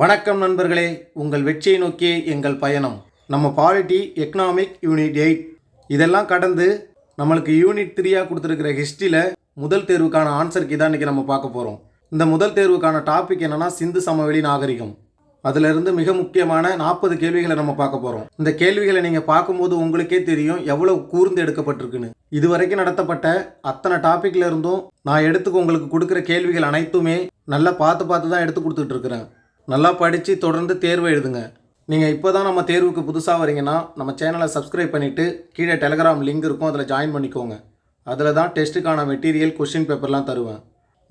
வணக்கம் நண்பர்களே. உங்கள் வெற்றியை நோக்கிய எங்கள் பயணம். நம்ம பாலிட்டி எக்கனாமிக் யூனிட் எயிட் இதெல்லாம் கடந்து நம்மளுக்கு யூனிட் த்ரீயாக கொடுத்துருக்கிற ஹிஸ்ட்ரியில் முதல் தேர்வுக்கான ஆன்சருக்கு தான் இன்றைக்கி நம்ம பார்க்க போகிறோம் இந்த முதல் தேர்வுக்கான டாபிக் என்னன்னா சிந்து சமவெளி நாகரிகம். அதிலிருந்து மிக முக்கியமான நாற்பது கேள்விகளை நம்ம பார்க்க போகிறோம் இந்த கேள்விகளை நீங்கள் பார்க்கும்போது உங்களுக்கே தெரியும் எவ்வளோ கூர்ந்து எடுக்கப்பட்டிருக்குன்னு. இதுவரைக்கும் நடத்தப்பட்ட அத்தனை டாப்பிக்ல இருந்தும் நான் எடுத்துக்கு உங்களுக்கு கொடுக்குற கேள்விகள் அனைத்துமே நல்லா பார்த்து பார்த்து தான் எடுத்து கொடுத்துட்ருக்குறேன் நல்லா படித்து தொடர்ந்து தேர்வு எழுதுங்க. நீங்கள் இப்போ தான் நம்ம தேர்வுக்கு புதுசாக வரீங்கன்னா நம்ம சேனலை சப்ஸ்கிரைப் பண்ணிவிட்டு கீழே டெலகிராம் லிங்க் இருக்கும் அதில் ஜாயின் பண்ணிக்கோங்க. அதில் தான் டெஸ்ட்டுக்கான மெட்டீரியல் கொஷின் பேப்பர்லாம் தருவேன்.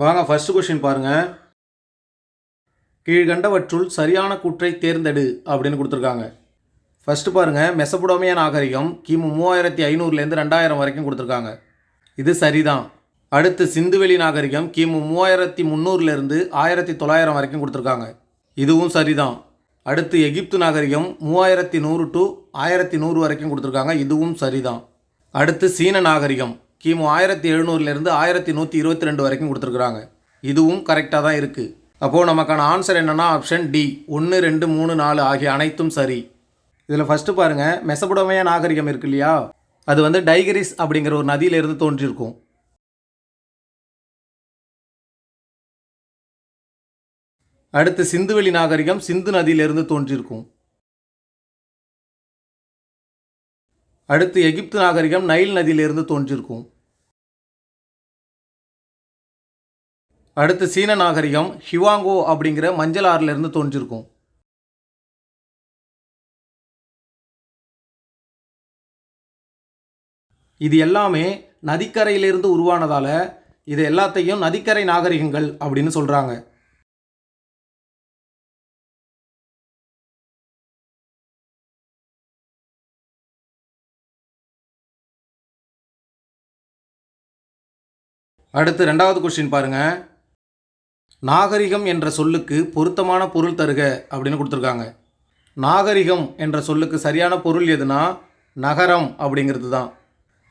வாங்க ஃபஸ்ட்டு கொஷின் பாருங்கள் கீழ்கண்டவற்றுள் சரியான கூற்றை தேர்ந்தெடு அப்படின்னு கொடுத்துருக்காங்க. ஃபஸ்ட்டு பாருங்கள் மெசபுடோமிய நாகரிகம் கிமு மூவாயிரத்தி ஐநூறுலேருந்து ரெண்டாயிரம் வரைக்கும் கொடுத்துருக்காங்க. இது சரிதான். அடுத்து சிந்துவெளி நாகரிகம் கிமு மூவாயிரத்தி முந்நூறுலேருந்து ஆயிரத்தி தொள்ளாயிரம் வரைக்கும் கொடுத்துருக்காங்க. இதுவும் சரிதான். அடுத்து எகிப்து நாகரிகம் மூவாயிரத்தி நூறு டு ஆயிரத்தி நூறு வரைக்கும் கொடுத்துருக்காங்க. இதுவும் சரிதான். அடுத்து சீன நாகரிகம் கிமு ஆயிரத்தி எழுநூறுலேருந்து ஆயிரத்தி நூற்றி இருபத்தி ரெண்டு வரைக்கும் கொடுத்துருக்குறாங்க. இதுவும் கரெக்டாக தான் இருக்குது அப்போது நமக்கான ஆன்சர் என்னென்னா ஆப்ஷன் டி ஒன்று ரெண்டு மூணு நாலு ஆகிய அனைத்தும் சரி. இதில் ஃபஸ்ட்டு பாருங்கள் மெசபுடமையா நாகரிகம் இருக்கு இல்லையா? அது வந்து டைகரிஸ் அப்படிங்கிற ஒரு நதியிலேருந்து தோன்றியிருக்கும். அடுத்து சிந்துவெளி நாகரிகம் சிந்து நதியிலிருந்து தோன்றியிருக்கும். அடுத்து எகிப்து நாகரிகம் நைல் நதியிலிருந்து தோன்றியிருக்கும். அடுத்து சீன நாகரிகம் ஹிவாங்கோ அப்படிங்கிற மஞ்சள் ஆறிலிருந்து தோன்றியிருக்கும். இது எல்லாமே நதிக்கரையிலிருந்து உருவானதால் இது எல்லாத்தையும் நதிக்கரை நாகரிகங்கள் அப்படின்னு சொல்கிறாங்க அடுத்து ரெண்டாவது கொஸ்டின் பாருங்கள் நாகரிகம் என்ற சொல்லுக்கு பொருத்தமான பொருள் தருக அப்படின்னு கொடுத்துருக்காங்க. நாகரிகம் என்ற சொல்லுக்கு சரியான பொருள் எதுனா நகரம் அப்படிங்கிறது தான்.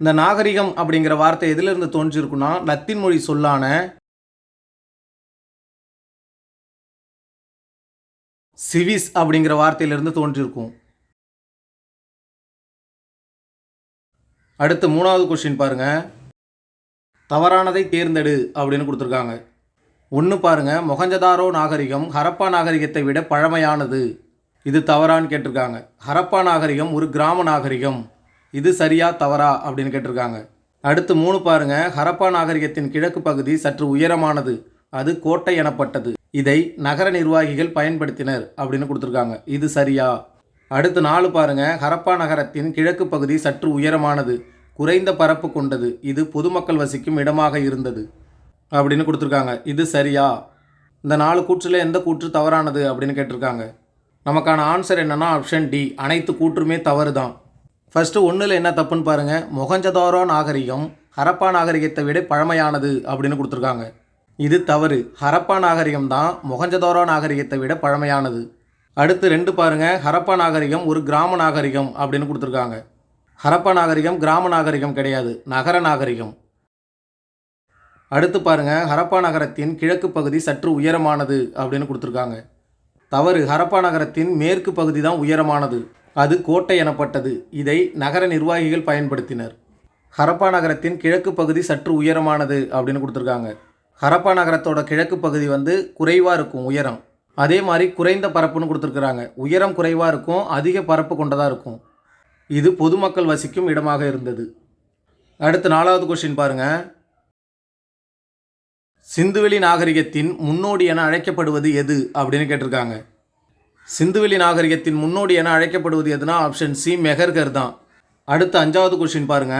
இந்த நாகரிகம் அப்படிங்கிற வார்த்தை எதிலிருந்து தோன்றியிருக்குன்னா லத்தீன் மொழி சொல்லான சிவிஸ் அப்படிங்கிற வார்த்தையிலிருந்து தோன்றியிருக்கும் அடுத்து மூணாவது கொஸ்டின் பாருங்கள் தவறானதை தேர்ந்தெடு அப்படின்னு கொடுத்துருக்காங்க. ஒன்று பாருங்க மொகஞ்சதாரோ நாகரிகம் ஹரப்பா நாகரிகத்தை விட பழமையானது. இது தவறான்னு கேட்டிருக்காங்க. ஹரப்பா நாகரிகம் ஒரு கிராம நாகரிகம். இது சரியா தவறா அப்படின்னு கேட்டிருக்காங்க. அடுத்து மூணு பாருங்க ஹரப்பா நாகரிகத்தின் கிழக்கு பகுதி சற்று உயரமானது. அது கோட்டை எனப்பட்டது. இதை நகர நிர்வாகிகள் பயன்படுத்தினர் அப்படின்னு கொடுத்துருக்காங்க. இது சரியா? அடுத்து நாலு பாருங்கள் ஹரப்பா நகரத்தின் கிழக்கு பகுதி சற்று உயரமானது. குறைந்த பரப்பு கொண்டது. இது பொதுமக்கள் வசிக்கும் இடமாக இருந்தது. அப்படின்னு கொடுத்துருக்காங்க. இது சரியா? இந்த நாலு கூற்றில் எந்த கூற்று தவறானது? அப்படின்னு கேட்டிருக்காங்க. நமக்கான ஆன்சர் என்னென்னா ஆப்ஷன் டி அனைத்து கூற்றுமே தவறு தான் ஃபஸ்ட்டு ஒன்றில் என்ன தப்புன்னு பாருங்கள் மொகஞ்சதாரோ நாகரிகம் ஹரப்பா நாகரிகத்தை விட பழமையானது அப்படின்னு கொடுத்துருக்காங்க. இது தவறு. ஹரப்பா நாகரிகம் தான் மொகஞ்சதாரோ நாகரிகத்தை விட பழமையானது. அடுத்து ரெண்டு பாருங்க. ஹரப்பா நாகரிகம் ஒரு கிராம நாகரிகம் அப்படின்னு கொடுத்துருக்காங்க. ஹரப்பா நாகரிகம் கிராம நாகரிகம் கிடையாது. நகர நாகரிகம். அடுத்து பாருங்க. ஹரப்பா நகரத்தின் கிழக்கு பகுதி சற்று உயரமானது அப்படின்னு கொடுத்துருக்காங்க. தவறு. ஹரப்பா நகரத்தின் மேற்கு பகுதி தான் உயரமானது. அது கோட்டை எனப்பட்டது. இதை நகர நிர்வாகிகள் பயன்படுத்தினர். ஹரப்பா நகரத்தின் கிழக்கு பகுதி சற்று உயரமானது அப்படின்னு கொடுத்துருக்காங்க. ஹரப்பா நகரத்தோட கிழக்கு பகுதி வந்து குறைவாக இருக்கும் உயரம். அதே மாதிரி குறைந்த பரப்புன்னு கொடுத்துருக்குறாங்க. உயரம் குறைவாக இருக்கும் அதிக பரப்பு கொண்டதாக இருக்கும். இது பொதுமக்கள் வசிக்கும் இடமாக இருந்தது. அடுத்து நாலாவது கொஸ்டின் பாருங்க. சிந்துவெளி நாகரிகத்தின் முன்னோடி என அழைக்கப்படுவது எது அப்படின்னு கேட்டிருக்காங்க. சிந்துவெளி நாகரிகத்தின் முன்னோடி என அழைக்கப்படுவது எதுனா ஆப்ஷன் சி மெஹர்கர் தான். அடுத்து அஞ்சாவது கொஸ்டின் பாருங்க.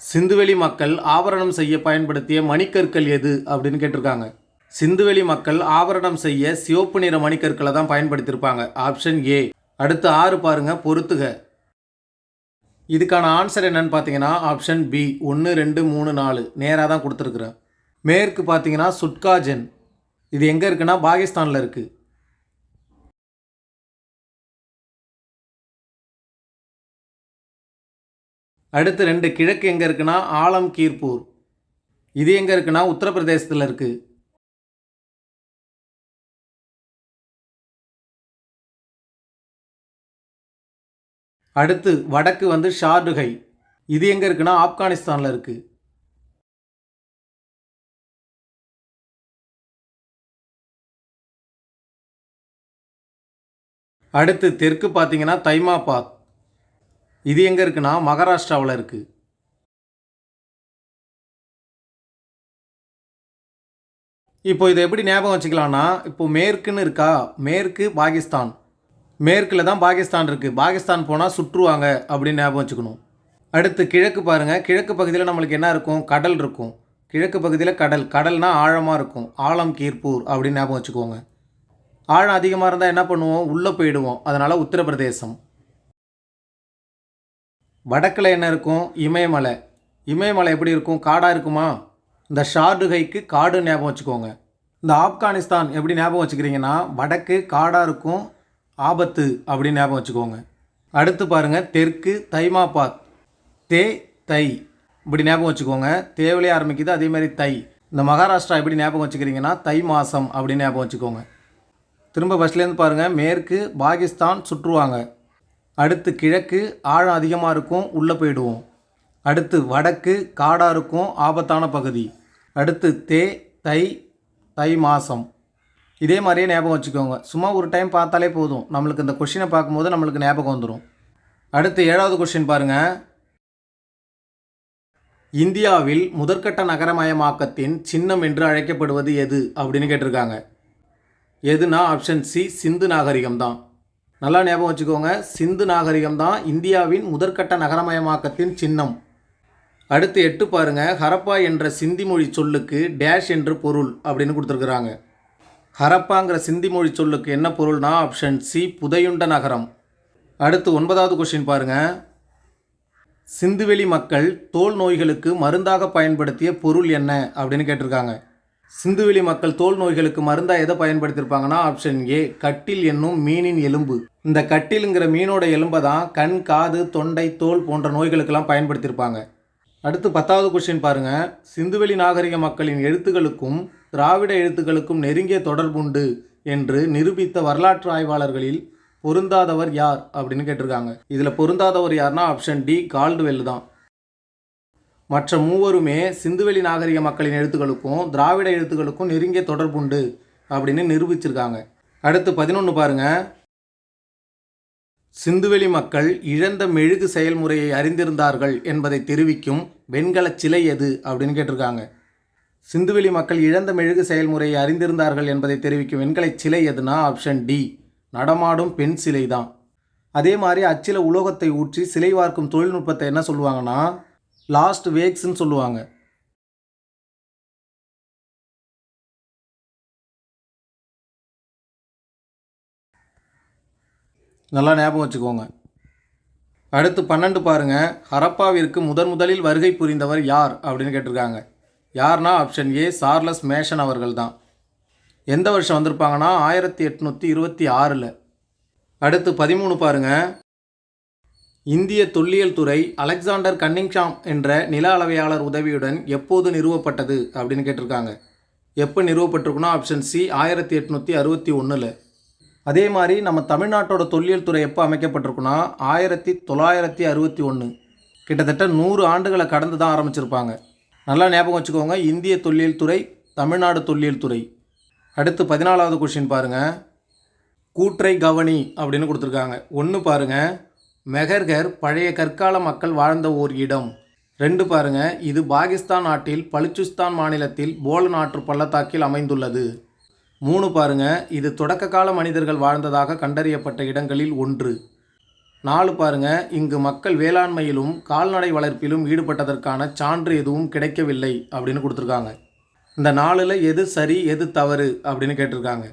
சிந்துவெளி மக்கள் ஆபரணம் செய்ய பயன்படுத்திய மணிக்கற்கள் எது அப்படின்னு கேட்டிருக்காங்க. சிந்துவெளி மக்கள் ஆபரணம் செய்ய சிவப்பு நிற மணிக்கற்களை தான் பயன்படுத்தியிருப்பாங்க. ஆப்ஷன் ஏ அடுத்து ஆறு பாருங்க பொருத்துக இதுக்கான ஆன்சர் என்னன்னு பார்த்தீங்கன்னா ஆப்ஷன் பி ஒன்று ரெண்டு மூணு நாலு. நேராக தான் கொடுத்துருக்குறேன். மேற்கு பார்த்தீங்கன்னா சுட்காஜன். இது எங்கே இருக்குன்னா பாகிஸ்தானில் இருக்குது அடுத்து ரெண்டு கிழக்கு எங்கே இருக்குன்னா ஆலம் கீர்பூர் இது எங்கே இருக்குன்னா உத்தரப்பிரதேசத்தில் இருக்குது அடுத்து வடக்கு வந்து ஷார்டுகை இது எங்கே இருக்குன்னா ஆப்கானிஸ்தானில் இருக்குது அடுத்து தெற்கு பார்த்தீங்கன்னா தைமாபாத். இது எங்கே இருக்குன்னா மகாராஷ்டிராவில் இருக்குது இப்போ இதை எப்படி ஞாபகம் வச்சுக்கலாம்னா இப்போ மேற்குன்னு இருக்கா? மேற்கு பாகிஸ்தான். மேற்கில் தான் பாகிஸ்தான் இருக்குது பாகிஸ்தான் போனால் சுற்றுவாங்க அப்படின்னு ஞாபகம் வச்சுக்கணும். அடுத்து கிழக்கு பாருங்கள் கிழக்கு பகுதியில் நம்மளுக்கு என்ன இருக்கும்? கடல் இருக்கும். கிழக்கு பகுதியில் கடல். கடல்னால் ஆழமாக இருக்கும். ஆழம் கீர்பூர் அப்படின்னு ஞாபகம் வச்சுக்கோங்க. ஆழம் அதிகமாக இருந்தால் என்ன பண்ணுவோம்? உள்ளே போயிடுவோம். அதனால் உத்தரப்பிரதேசம். வடக்கில் என்ன இருக்கும்? இமயமலை. இமயமலை எப்படி இருக்கும்? காடாக இருக்குமா? இந்த ஷார்டுகைக்கு காடு ஞாபகம் வச்சுக்கோங்க. இந்த ஆப்கானிஸ்தான் எப்படி ஞாபகம் வச்சுக்கிறீங்கன்னா வடக்கு காடாக இருக்கும் ஆபத்து அப்படின்னு ஞாபகம் வச்சுக்கோங்க. அடுத்து பாருங்கள் தெற்கு தைமாபாத். தே தை. இப்படி ஞாபகம் வச்சுக்கோங்க. தேவிலே ஆரம்பிக்குது அதேமாதிரி தை. இந்த மகாராஷ்டிரா எப்படி ஞாபகம் வச்சுக்கிறீங்கன்னா தை மாதம் அப்படின்னு ஞாபகம் வச்சுக்கோங்க. திரும்ப ஃபஸ்ட்லேருந்து பாருங்கள் மேற்கு பாகிஸ்தான் சுற்றுவாங்க. அடுத்து கிழக்கு ஆழம் அதிகமாக இருக்கும் உள்ளே போயிடுவோம். அடுத்து வடக்கு காடாக இருக்கும் ஆபத்தான பகுதி. அடுத்து தே தை தை மாதம் இதே மாதிரியே ஞாபகம் வச்சுக்கோங்க. சும்மா ஒரு டைம் பார்த்தாலே போதும். நம்மளுக்கு இந்த கொஷினை பார்க்கும்போது நம்மளுக்கு ஞாபகம் வந்துடும் அடுத்து ஏழாவது கொஷின் பாருங்கள் இந்தியாவில் முதற்கட்ட நகரமயமாக்கத்தின் சின்னம் என்று அழைக்கப்படுவது எது? அப்படின்னு கேட்டிருக்காங்க. எதுனா ஆப்ஷன் சி சிந்து நாகரிகம் தான் நல்லா ஞாபகம் வச்சுக்கோங்க. சிந்து நாகரிகம் தான் இந்தியாவின் முதற்கட்ட நகரமயமாக்கத்தின் சின்னம். அடுத்து எட்டு பாருங்க. ஹரப்பா என்ற சிந்தி மொழி சொல்லுக்கு டேஷ் என்று பொருள் அப்படின்னு கொடுத்துருக்குறாங்க. ஹரப்பாங்கிற சிந்தி மொழி சொல்லுக்கு என்ன பொருள்னா ஆப்ஷன் சி புதையுண்ட நகரம். அடுத்து ஒன்பதாவது கொஷின் பாருங்க. சிந்துவெளி மக்கள் தோல் நோய்களுக்கு மருந்தாக பயன்படுத்திய பொருள் என்ன அப்படின்னு கேட்டிருக்காங்க. சிந்துவெளி மக்கள் தோல் நோய்களுக்கு மருந்தாக எதை பயன்படுத்தியிருப்பாங்கன்னா ஆப்ஷன் ஏ கட்டில் என்னும் மீனின் எலும்பு. இந்த கட்டிலுங்கிற மீனோட எலும்பை தான் கண் காது தொண்டை தோல் போன்ற நோய்களுக்கெல்லாம் பயன்படுத்தியிருப்பாங்க. அடுத்து பத்தாவது கொஸ்டின் பாருங்க. சிந்துவெளி நாகரிக மக்களின் எழுத்துக்களுக்கும் திராவிட எழுத்துக்களுக்கும் நெருங்கிய தொடர்புண்டு என்று நிரூபித்த வரலாற்று ஆய்வாளர்களில் பொருந்தாதவர் யார் அப்படின்னு கேட்டிருக்காங்க. இதில் பொருந்தாதவர் யார்னா ஆப்ஷன் டி கால்டுவெல் தான். மற்ற மூவருமே சிந்துவெளி நாகரிக மக்களின் எழுத்துக்களுக்கும் திராவிட எழுத்துக்களுக்கும் நெருங்கிய தொடர்புண்டு அப்படின்னு நிரூபிச்சிருக்காங்க. அடுத்து பதினொன்று பாருங்கள் சிந்துவெளி மக்கள் இழந்த மெழுகு செயல்முறையை அறிந்திருந்தார்கள் என்பதை தெரிவிக்கும் வெண்கலச் சிலை எது அப்படின்னு கேட்டிருக்காங்க. சிந்துவெளி மக்கள் இழந்த மெழுகு செயல்முறையை அறிந்திருந்தார்கள் என்பதை தெரிவிக்கும் வெண்கலச் சிலை எதுனா ஆப்ஷன் டி நடமாடும் பெண் சிலை தான். அதே மாதிரி அச்சில உலோகத்தை ஊற்றி சிலை வார்க்கும் தொழில்நுட்பத்தை என்ன சொல்லுவாங்கன்னா லாஸ்ட் வேக்ஸ்ன்னு சொல்லுவாங்க. நல்லா ஞாபகம் வச்சுக்கோங்க. அடுத்து பன்னெண்டு பாருங்கள் ஹரப்பாவிற்கு முதன் முதலில் வருகை புரிந்தவர் யார் அப்படின்னு கேட்டிருக்காங்க. யார்னா ஆப்ஷன் ஏ சார்லஸ் மேஷன் அவர்கள் தான் எந்த வருஷம் வந்திருப்பாங்கன்னா? ஆயிரத்தி எட்நூற்றி இருபத்தி ஆறில். அடுத்து பதிமூணு பாருங்க. இந்திய தொல்லியல் துறை அலெக்சாண்டர் கன்னிங்ஷாம் என்ற நில அளவையாளர் உதவியுடன் எப்போது நிறுவப்பட்டது அப்படின்னு கேட்டிருக்காங்க. எப்போ நிறுவப்பட்டிருக்குன்னா ஆப்ஷன் சி ஆயிரத்தி எட்நூற்றி அறுபத்தி ஒன்றில் அதே மாதிரி நம்ம தமிழ்நாட்டோட தொல்லியல் துறை எப்போ அமைக்கப்பட்டிருக்குன்னா ஆயிரத்தி தொள்ளாயிரத்தி அறுபத்தி ஒன்று. கிட்டத்தட்ட நூறு ஆண்டுகளை கடந்து தான் ஆரம்பிச்சிருப்பாங்க. நல்லா ஞாபகம் வச்சுக்கோங்க இந்திய தொல்லியல் துறை தமிழ்நாடு தொல்லியல் துறை. அடுத்து பதினாலாவது கொஷின் பாருங்கள் கூற்றை கவனி அப்படின்னு கொடுத்துருக்காங்க. ஒன்று பாருங்கள் மெஹர்கர் பழைய கற்கால மக்கள் வாழ்ந்த ஓர் இடம். ரெண்டு பாருங்கள் இது பாகிஸ்தான் நாட்டில் பலுச்சிஸ்தான் மாநிலத்தில் போல நாற்று பள்ளத்தாக்கில் அமைந்துள்ளது. மூணு பாருங்க. இது தொடக்க கால மனிதர்கள் வாழ்ந்ததாக கண்டறியப்பட்ட இடங்களில் ஒன்று. நாலு பாருங்க. இங்கு மக்கள் வேளாண்மையிலும் கால்நடை வளர்ப்பிலும் ஈடுபட்டதற்கான சான்று எதுவும் கிடைக்கவில்லை அப்படின்னு கொடுத்துருக்காங்க. இந்த நாலில் எது சரி எது தவறு அப்படின்னு கேட்டிருக்காங்க.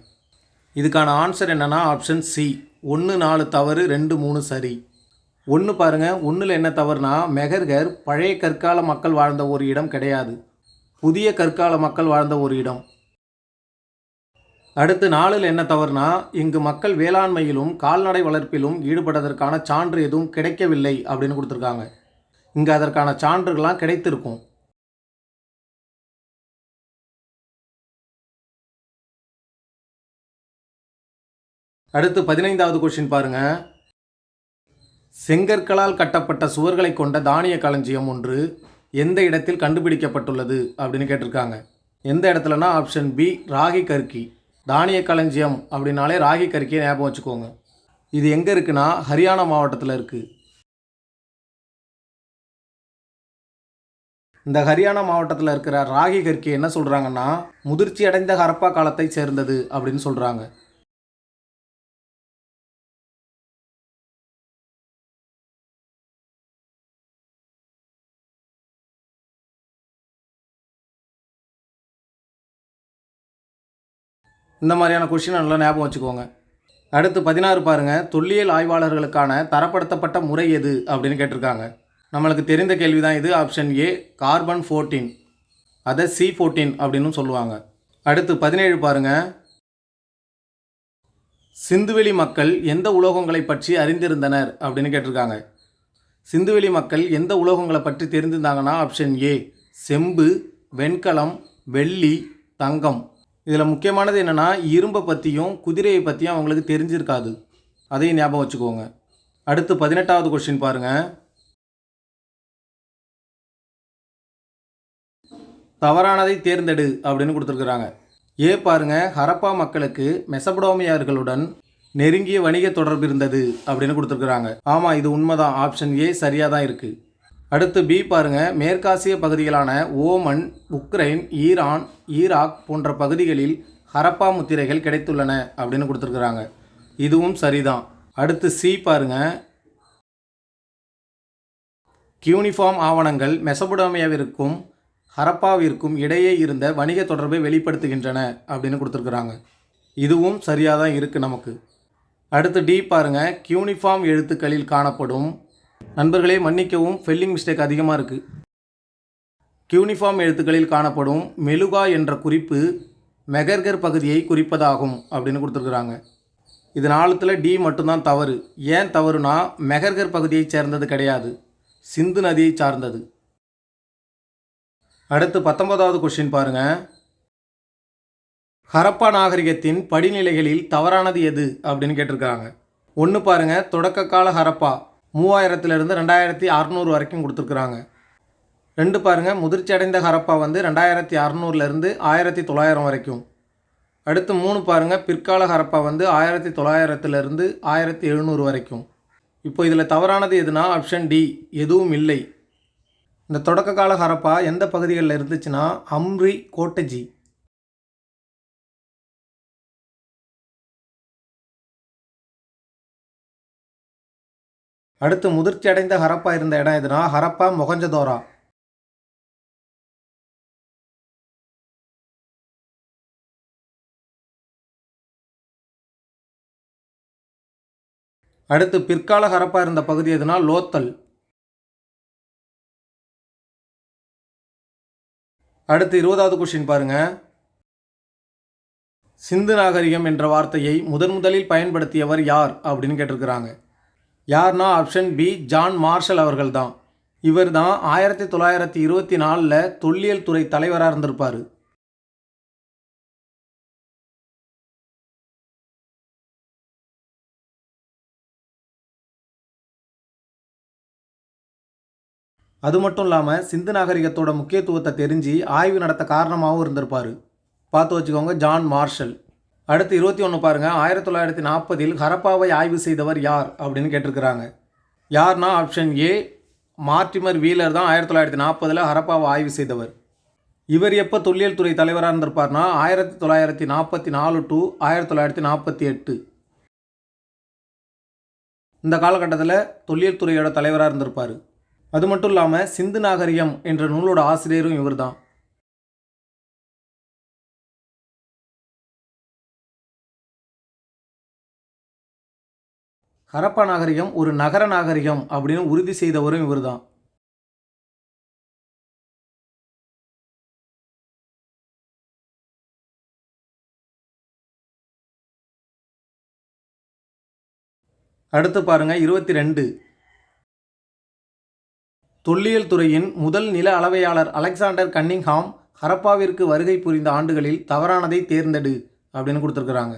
இதுக்கான ஆன்சர் என்னென்னா ஆப்ஷன் சி. ஒன்று நாலு தவறு ரெண்டு மூணு சரி. ஒன்று பாருங்கள் ஒன்றில் என்ன தவறுனா மெகர்கர் பழைய கற்கால மக்கள் வாழ்ந்த ஒரு இடம் கிடையாது. புதிய கற்கால மக்கள் வாழ்ந்த ஒரு இடம். அடுத்து நாளில் என்ன தவறுனா இங்கு மக்கள் வேளாண்மையிலும் கால்நடை வளர்ப்பிலும் ஈடுபட்டதற்கான சான்று எதுவும் கிடைக்கவில்லை அப்படின்னு கொடுத்துருக்காங்க. இங்கே அதற்கான சான்றுகள்லாம் கிடைத்திருக்கும். அடுத்து பதினைந்தாவது கொஷின் பாருங்க. செங்கற்களால் கட்டப்பட்ட சுவர்களை கொண்ட தானிய களஞ்சியம் ஒன்று எந்த இடத்தில் கண்டுபிடிக்கப்பட்டுள்ளது அப்படின்னு கேட்டிருக்காங்க. எந்த இடத்துலனா ஆப்ஷன் பி ராகி கர்கி தானிய களஞ்சியம் அப்படின்னாலே ராகி கறிக்கையை ஞாபகம் வச்சுக்கோங்க. இது எங்கே இருக்குன்னா ஹரியானா மாவட்டத்தில் இருக்குது இந்த ஹரியானா மாவட்டத்தில் இருக்கிற ராகி கற்கி என்ன சொல்கிறாங்கன்னா முதிர்ச்சி அடைந்த ஹரப்பா காலத்தை சேர்ந்தது அப்படின்னு சொல்கிறாங்க இந்த மாதிரியான கொஷினை நல்லா ஞாபகம் வச்சுக்கோங்க. அடுத்து பதினாறு பாருங்கள் தொல்லியல் ஆய்வாளர்களுக்கான தரப்படுத்தப்பட்ட முறை எது அப்படின்னு கேட்டிருக்காங்க. நம்மளுக்கு தெரிந்த கேள்வி தான் இது. ஆப்ஷன் ஏ கார்பன் ஃபோர்டீன் அதை சி ஃபோர்டீன் அப்படின்னு சொல்லுவாங்க. அடுத்து பதினேழு பாருங்கள் சிந்துவெளி மக்கள் எந்த உலோகங்களை பற்றி அறிந்திருந்தனர் அப்படின்னு கேட்டிருக்காங்க. சிந்துவெளி மக்கள் எந்த உலோகங்களை பற்றி தெரிந்திருந்தாங்கன்னா ஆப்ஷன் ஏ செம்பு வெண்கலம் வெள்ளி தங்கம். இதில் முக்கியமானது என்னென்னா இரும்பை பற்றியும் குதிரையை பற்றியும் அவங்களுக்கு தெரிஞ்சிருக்காது. அதையும் ஞாபகம் வச்சுக்கோங்க. அடுத்து பதினெட்டாவது கொஸ்டின் பாருங்கள் தவறானதை தேர்ந்தெடு அப்படின்னு கொடுத்துருக்குறாங்க. ஏ பாருங்கள் ஹரப்பா மக்களுக்கு மெசபடோமியார்களுடன் நெருங்கிய வணிக தொடர்பு இருந்தது அப்படின்னு கொடுத்துருக்குறாங்க. ஆமாம் இது உண்மைதான். ஆப்ஷன் ஏ சரியாக தான் இருக்குது அடுத்து பி பாருங்க. மேற்காசிய பகுதிகளான ஓமன் உக்ரைன் ஈரான் ஈராக் போன்ற பகுதிகளில் ஹரப்பா முத்திரைகள் கிடைத்துள்ளன அப்படின்னு கொடுத்துருக்குறாங்க. இதுவும் சரிதான். அடுத்து சி பாருங்க. கியூனிஃபார்ம் ஆவணங்கள் மெசபுடாமியாவிற்கும் ஹரப்பாவிற்கும் இடையே இருந்த வணிக தொடர்பை வெளிப்படுத்துகின்றன அப்படின்னு கொடுத்துருக்குறாங்க. இதுவும் சரியாக தான் இருக்குது நமக்கு. அடுத்து டி பாருங்க. கியூனிஃபார்ம் எழுத்துக்களில் காணப்படும் நண்பர்களே மன்னிக்கவும் ஃபெல்லிங் மிஸ்டேக் அதிகமாக இருக்குது கியூனிஃபார்ம் எழுத்துக்களில் காணப்படும் மெலுகா என்ற குறிப்பு மெகர்கர் பகுதியை குறிப்பதாகும் அப்படின்னு கொடுத்துருக்குறாங்க. இது நாளத்தில் டி மட்டும்தான் தவறு. ஏன் தவறுனா மெகர்கர் பகுதியைச் சேர்ந்தது கிடையாது. சிந்து நதியை சார்ந்தது. அடுத்து பத்தொன்பதாவது கொஷின் பாருங்கள் ஹரப்பா நாகரிகத்தின் படிநிலைகளில் தவறானது எது அப்படின்னு கேட்டிருக்காங்க ஒன்று பாருங்கள் தொடக்க கால ஹரப்பா. மூவாயிரத்துலேருந்து ரெண்டாயிரத்தி அறநூறு வரைக்கும் கொடுத்துருக்குறாங்க. ரெண்டு பாருங்க முதிர்ச்சி அடைந்த ஹரப்பா வந்து ரெண்டாயிரத்தி அறநூறுலேருந்து ஆயிரத்தி தொள்ளாயிரம் வரைக்கும். அடுத்து மூணு பாருங்க பிற்கால ஹரப்பா வந்து ஆயிரத்தி தொள்ளாயிரத்துலேருந்து ஆயிரத்தி எழுநூறு வரைக்கும். இப்போ இதில் தவறானது எதுனா ஆப்ஷன் டி எதுவும் இல்லை. இந்த தொடக்க கால ஹரப்பா எந்த பகுதிகளில் இருந்துச்சுன்னா அம்ரி கோட்டஜி. அடுத்து முதிர்ச்சி அடைந்த ஹரப்பா இருந்த இடம் எதுனா? ஹரப்பா மொகஞ்சதோரா? அடுத்து பிற்கால ஹரப்பா இருந்த பகுதி எதுனா? லோத்தல். அடுத்து இருபதாவது கொஷின் பாருங்க. சிந்து நாகரிகம் என்ற வார்த்தையை முதன் முதலில் பயன்படுத்தியவர் யார்? அப்படின்னு கேட்டிருக்கிறாங்க. யார்னா ஆப்ஷன் பி ஜான் மார்ஷல் அவர்கள் தான் இவர் தான் ஆயிரத்தி தொள்ளாயிரத்தி இருபத்தி நாலில் தொல்லியல் துறை தலைவராக இருந்திருப்பார். அது மட்டும் இல்லாமல் சிந்து நாகரிகத்தோட முக்கியத்துவத்தை தெரிஞ்சு ஆய்வு நடத்த காரணமாகவும் இருந்திருப்பார். பார்த்து வச்சுக்கோங்க ஜான் மார்ஷல். அடுத்து இருபத்தி ஒன்று பாருங்கள் ஆயிரத்தி தொள்ளாயிரத்தி நாற்பதில் ஹரப்பாவை ஆய்வு செய்தவர் யார் அப்படின்னு கேட்டிருக்கிறாங்க. யார்னா ஆப்ஷன் ஏ மார்டிமர் வீலர் தான் ஆயிரத்தி தொள்ளாயிரத்தி நாற்பதில் ஹரப்பாவை ஆய்வு செய்தவர். இவர் எப்போ தொல்லியல் துறை தலைவராக இருந்திருப்பார்னா ஆயிரத்தி தொள்ளாயிரத்தி நாற்பத்தி நாலு டு ஆயிரத்தி தொள்ளாயிரத்தி நாற்பத்தி எட்டு. இந்த காலகட்டத்தில் தொல்லியல் துறையோட தலைவராக இருந்திருப்பார். அது மட்டும் இல்லாமல் சிந்து நாகரிகம் என்ற நூலோட ஆசிரியரும் இவர் தான் ஹரப்பா நாகரிகம் ஒரு நகர நாகரிகம் அப்படின்னு உறுதி செய்தவரும் இவர் தான் அடுத்து பாருங்க இருபத்தி ரெண்டு தொல்லியல் துறையின் முதல் நில அளவையாளர் அலெக்சாண்டர் கன்னிங்ஹாம் ஹரப்பாவிற்கு வருகை புரிந்த ஆண்டுகளில் தவறானதை தேர்ந்தெடு அப்படின்னு கொடுத்துருக்குறாங்க.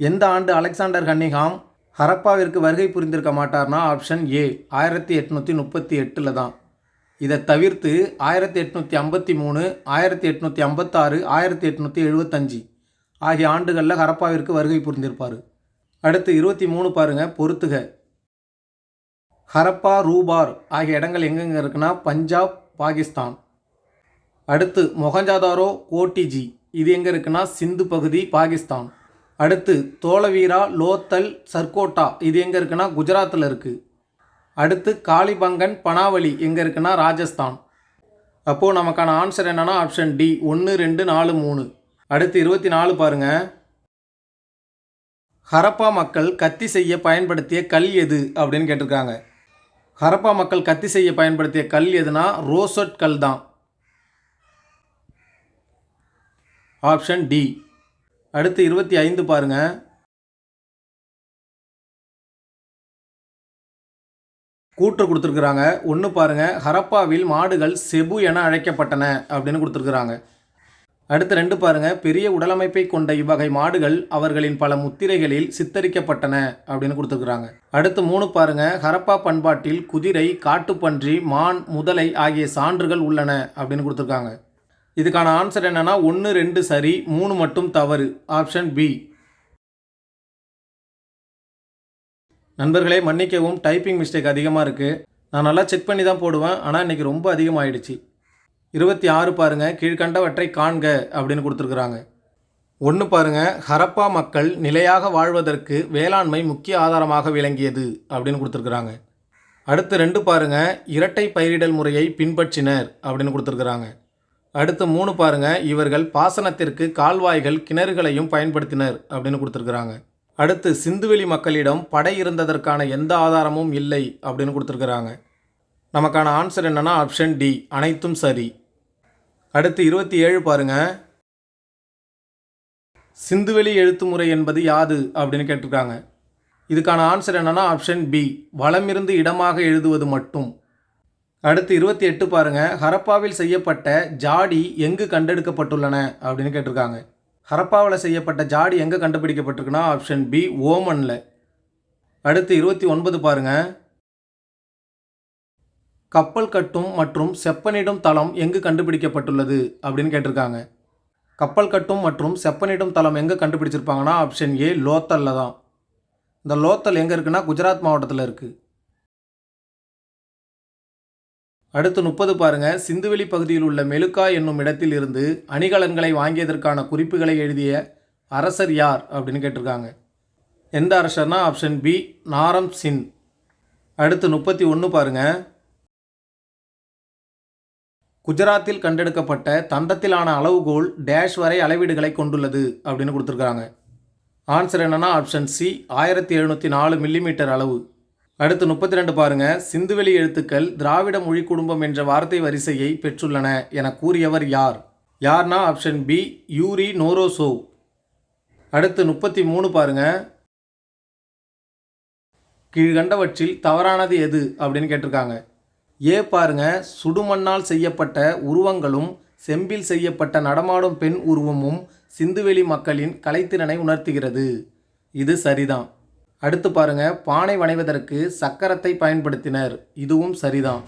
எந்த ஆண்டு அலெக்சாண்டர் கன்னிங்ஹாம்? ஹரப்பாவிற்கு வருகை புரிந்திருக்க மாட்டார்னா ஆப்ஷன் ஏ. ஆயிரத்தி எட்நூற்றி முப்பத்தி எட்டில் தான். இதை தவிர்த்து ஆயிரத்தி எட்நூற்றி ஐம்பத்தி மூணு ஆயிரத்தி எட்நூற்றி ஐம்பத்தாறு ஆயிரத்தி எட்நூற்றி எழுபத்தஞ்சி ஆகிய ஆண்டுகளில் ஹரப்பாவிற்கு வருகை புரிந்திருப்பார். அடுத்து இருபத்தி மூணு பாருங்கள் பொறுத்துக. ஹரப்பா ரூபார் ஆகிய இடங்கள் எங்கெங்கே இருக்குன்னா பஞ்சாப் பாகிஸ்தான். அடுத்து மொஹஞ்சாதாரோ கோட்டிஜி. இது எங்கே இருக்குன்னா சிந்து பகுதி பாகிஸ்தான். அடுத்து தோலவீரா லோத்தல் சர்கோட்டா இது எங்கே இருக்குன்னா குஜராத்தில் இருக்குது அடுத்து காளிபங்கன் பனாவலி எங்கே இருக்குன்னா ராஜஸ்தான். அப்போது நமக்கான ஆன்சர் என்னென்னா ஆப்ஷன் டி ஒன்று ரெண்டு நாலு மூணு. அடுத்து இருபத்தி நாலு பாருங்கள் ஹரப்பா மக்கள் கத்தி செய்ய பயன்படுத்திய கல் எது அப்படின்னு கேட்டிருக்காங்க. ஹரப்பா மக்கள் கத்தி செய்ய பயன்படுத்திய கல் எதுனா ரோசட் கல் தான். ஆப்ஷன் டி அடுத்து இருபத்தி ஐந்து பாருங்க. கூற்று கொடுத்துருக்குறாங்க. ஒன்று பாருங்க. ஹரப்பாவில் மாடுகள் செபு என அழைக்கப்பட்டன அப்படின்னு கொடுத்துருக்குறாங்க. அடுத்து ரெண்டு பாருங்க. பெரிய உடலமைப்பை கொண்ட இவ்வகை மாடுகள் அவர்களின் பல முத்திரைகளில் சித்தரிக்கப்பட்டன அப்படின்னு கொடுத்துருக்குறாங்க. அடுத்து மூணு பாருங்க. ஹரப்பா பண்பாட்டில் குதிரை காட்டுப்பன்றி மான் முதலை ஆகிய சான்றுகள் உள்ளன அப்படின்னு கொடுத்துருக்காங்க. இதுக்கான ஆன்சர் என்னென்னா ஒன்று ரெண்டு சரி மூணு மட்டும் தவறு. ஆப்ஷன் பி நண்பர்களே மன்னிக்கவும் டைப்பிங் மிஸ்டேக் அதிகமாக இருக்குது நான் நல்லா செக் பண்ணி தான் போடுவேன் ஆனால் இன்றைக்கி ரொம்ப அதிகமாகிடுச்சு இருபத்தி ஆறு பாருங்கள் கீழ்கண்டவற்றை காண்க அப்படின்னு கொடுத்துருக்குறாங்க. ஒன்று பாருங்கள் ஹரப்பா மக்கள் நிலையாக வாழ்வதற்கு வேளாண்மை முக்கிய ஆதாரமாக விளங்கியது அப்படின்னு கொடுத்துருக்குறாங்க. அடுத்து ரெண்டு பாருங்கள் இரட்டை பயிரிடல் முறையை பின்பற்றினர் அப்படின்னு கொடுத்துருக்குறாங்க. அடுத்து மூணு பாருங்க. இவர்கள் பாசனத்திற்கு கால்வாய்கள் கிணறுகளையும் பயன்படுத்தினர் அப்படின்னு கொடுத்துருக்குறாங்க. அடுத்து சிந்துவெளி மக்களிடம் படை இருந்ததற்கான எந்த ஆதாரமும் இல்லை அப்படின்னு கொடுத்துருக்குறாங்க. நமக்கான ஆன்சர் என்னன்னா ஆப்ஷன் டி அனைத்தும் சரி. அடுத்து இருபத்தி ஏழு பாருங்க. சிந்துவெளி எழுத்து முறை என்பது யாது அப்படின்னு கேட்டிருக்காங்க. இதுக்கான ஆன்சர் என்னன்னா ஆப்ஷன் பி வளமிருந்து இடமாக எழுதுவது மட்டும். அடுத்து இருபத்தி எட்டு பாருங்கள் ஹரப்பாவில் செய்யப்பட்ட ஜாடி எங்கு கண்டெடுக்கப்பட்டுள்ளன? அப்படின்னு கேட்டிருக்காங்க. ஹரப்பாவில் செய்யப்பட்ட ஜாடி எங்கே கண்டுபிடிக்கப்பட்டிருக்குன்னா ஆப்ஷன் பி ஓமனில். அடுத்து இருபத்தி ஒன்பது பாருங்க. கப்பல் கட்டும் மற்றும் செப்பனிடும் தளம் எங்கு கண்டுபிடிக்கப்பட்டுள்ளது? அப்படின்னு கேட்டிருக்காங்க. கப்பல் கட்டும் மற்றும் செப்பனிடும் தளம் எங்கே கண்டுபிடிச்சிருப்பாங்கன்னா ஆப்ஷன் ஏ லோத்தலில் தான். இந்த லோத்தல் எங்கே இருக்குன்னா குஜராத் மாவட்டத்தில் இருக்குது அடுத்து முப்பது பாருங்க. சிந்துவெளி பகுதியில் உள்ள மெலுக்கா என்னும் இடத்தில் இருந்து அணிகலன்களை வாங்கியதற்கான குறிப்புகளை எழுதிய அரசர் யார் அப்படின்னு கேட்டிருக்காங்க. எந்த அரசர்னா ஆப்ஷன் பி நாரம் சின். அடுத்து முப்பத்தி ஒன்று பாருங்க. குஜராத்தில் கண்டெடுக்கப்பட்ட தந்தத்திலான அளவுகோல் டேஷ் வரை அளவீடுகளை கொண்டுள்ளது அப்படின்னு கொடுத்துருக்காங்க. ஆன்சர் என்னன்னா ஆப்ஷன் சி ஆயிரத்தி எழுநூற்றி நாலு மில்லிமீட்டர் அளவு. அடுத்து முப்பத்தி ரெண்டு பாருங்க. சிந்துவெளி எழுத்துக்கள் திராவிட மொழி குடும்பம் என்ற வார்த்தை வரிசையை பெற்றுள்ளன என கூறியவர் யார்? யார்னா ஆப்ஷன் பி யூரி நோரோசோ. அடுத்து முப்பத்தி மூணு பாருங்க. கீழ்கண்டவற்றில் தவறானது எது அப்படின்னு கேட்டிருக்காங்க. ஏ பாருங்க சுடுமண்ணால் செய்யப்பட்ட உருவங்களும் செம்பில் செய்யப்பட்ட நடமாடும் பெண் உருவமும் சிந்துவெளி மக்களின் கலைத்திறனை உணர்த்துகிறது. இது சரிதான். அடுத்து பாருங்க பானை வணைவதற்கு சக்கரத்தை பயன்படுத்தினர். இதுவும் சரிதான்.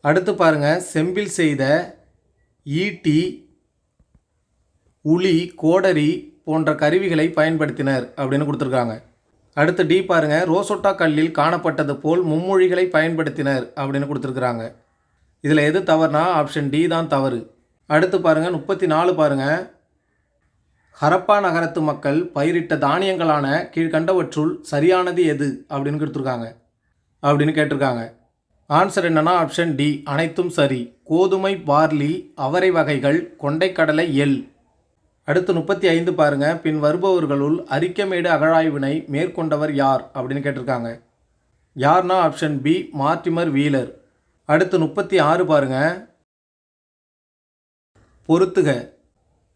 அடுத்து பாருங்க செம்பில் செய்த ஈட்டி உளி கோடரி போன்ற கருவிகளை பயன்படுத்தினர் அப்படின்னு கொடுத்துருக்காங்க. அடுத்து டி பாருங்க ரோசோட்டா கல்லில் காணப்பட்டது போல் மும்மொழிகளை பயன்படுத்தினர் அப்படின்னு கொடுத்துருக்குறாங்க. இதில் எது தவறுனா ஆப்ஷன் டி தான் தவறு. அடுத்து பாருங்கள் முப்பத்தி நாலு பாருங்கள் ஹரப்பா நகரத்து மக்கள் பயிரிட்ட தானியங்களான கீழ்கண்டவற்றுள் சரியானது எது அப்படின்னு கொடுத்துருக்காங்க. அப்படின்னு கேட்டிருக்காங்க. ஆன்சர் என்னன்னா ஆப்ஷன் டி அனைத்தும் சரி. கோதுமை பார்லி அவரை வகைகள் கொண்டைக்கடலை எல் அடுத்து முப்பத்தி ஐந்து பாருங்க. பின் வருபவர்களுள் அரிக்கமேடு அகழாய்வினை மேற்கொண்டவர் யார்? அப்படின்னு கேட்டிருக்காங்க. யார்னா ஆப்ஷன் பி மார்டிமர் வீலர். அடுத்து முப்பத்தி ஆறு பாருங்க. பொருத்துக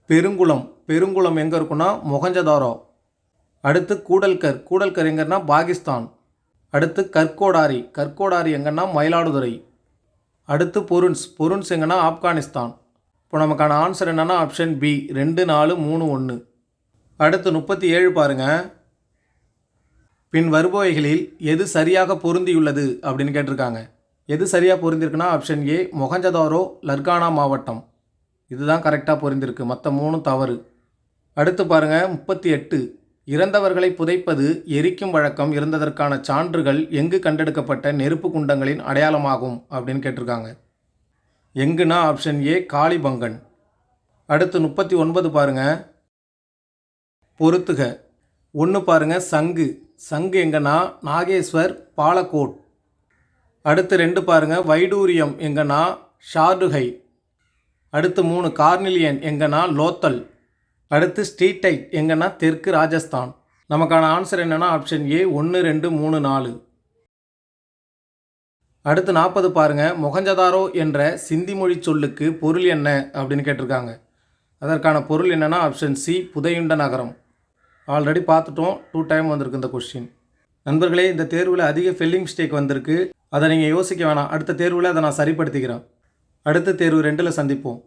பெருங்குளம். பெருங்குளம் எங்கே இருக்குன்னா மொகஞ்சதாரோ. அடுத்து கூடல்கர். கூடல்கர் எங்கன்னா பாகிஸ்தான். அடுத்து கற்கோடாரி கற்கோடாரி எங்கன்னா மயிலாடுதுறை. அடுத்து பொருன்ஸ். பொருன்ஸ் எங்கன்னா ஆப்கானிஸ்தான். இப்போ நமக்கான ஆன்சர் என்னென்னா ஆப்ஷன் பி. ரெண்டு நாலு மூணு ஒன்று அடுத்து முப்பத்தி ஏழு பாருங்கள் பின் வருபவைகளில் எது சரியாக பொருந்தியுள்ளது அப்படின்னு கேட்டிருக்காங்க. எது சரியாக பொருந்திருக்குன்னா ஆப்ஷன் ஏ மொகஞ்சதாரோ லர்கானா மாவட்டம். இதுதான் கரெக்டாக பொருந்திருக்கு. மற்ற மூணும் தவறு. அடுத்து பாருங்கள் முப்பத்தி எட்டு. இறந்தவர்களை புதைப்பது எரிக்கும் வழக்கம் இருந்ததற்கான சான்றுகள் எங்கு கண்டெடுக்கப்பட்ட நெருப்பு குண்டங்களின் அடையாளமாகும் அப்படின்னு கேட்டிருக்காங்க. எங்குனா ஆப்ஷன் ஏ காளிபங்கன். அடுத்து முப்பத்தி ஒன்பது பாருங்கள் பொறுத்துக. ஒன்று பாருங்க சங்கு. சங்கு எங்கன்னா நாகேஸ்வர் பாலக்கோட். அடுத்து ரெண்டு பாருங்கள் வைடூரியம் எங்கன்னா ஷார்டுகை. அடுத்து மூணு கார்னிலியன் எங்கன்னா லோத்தல். அடுத்து ஸ்ட்ரீட்டைட் எங்கன்னா தெற்கு ராஜஸ்தான். நமக்கான ஆன்சர் என்னென்னா ஆப்ஷன் ஏ ஒன்று ரெண்டு மூணு நாலு. அடுத்து நாற்பது பாருங்கள் மொகஞ்சதாரோ என்ற சிந்தி மொழி சொல்லுக்கு பொருள் என்ன அப்படின்னு கேட்டிருக்காங்க. அதற்கான பொருள் என்னென்னா ஆப்ஷன் சி புதையுண்ட நகரம். ஆல்ரெடி பார்த்துட்டோம். டூ டைம் வந்திருக்கு இந்த கொஸ்டின் நண்பர்களே இந்த தேர்வில் அதிக ஃபெல்லிங் மிஸ்டேக் வந்திருக்கு. அதை நீங்கள் யோசிக்க வேணாம். அடுத்த தேர்வில் அதை நான் சரிப்படுத்திக்கிறேன். அடுத்த தேர்வு ரெண்டில் சந்திப்போம்.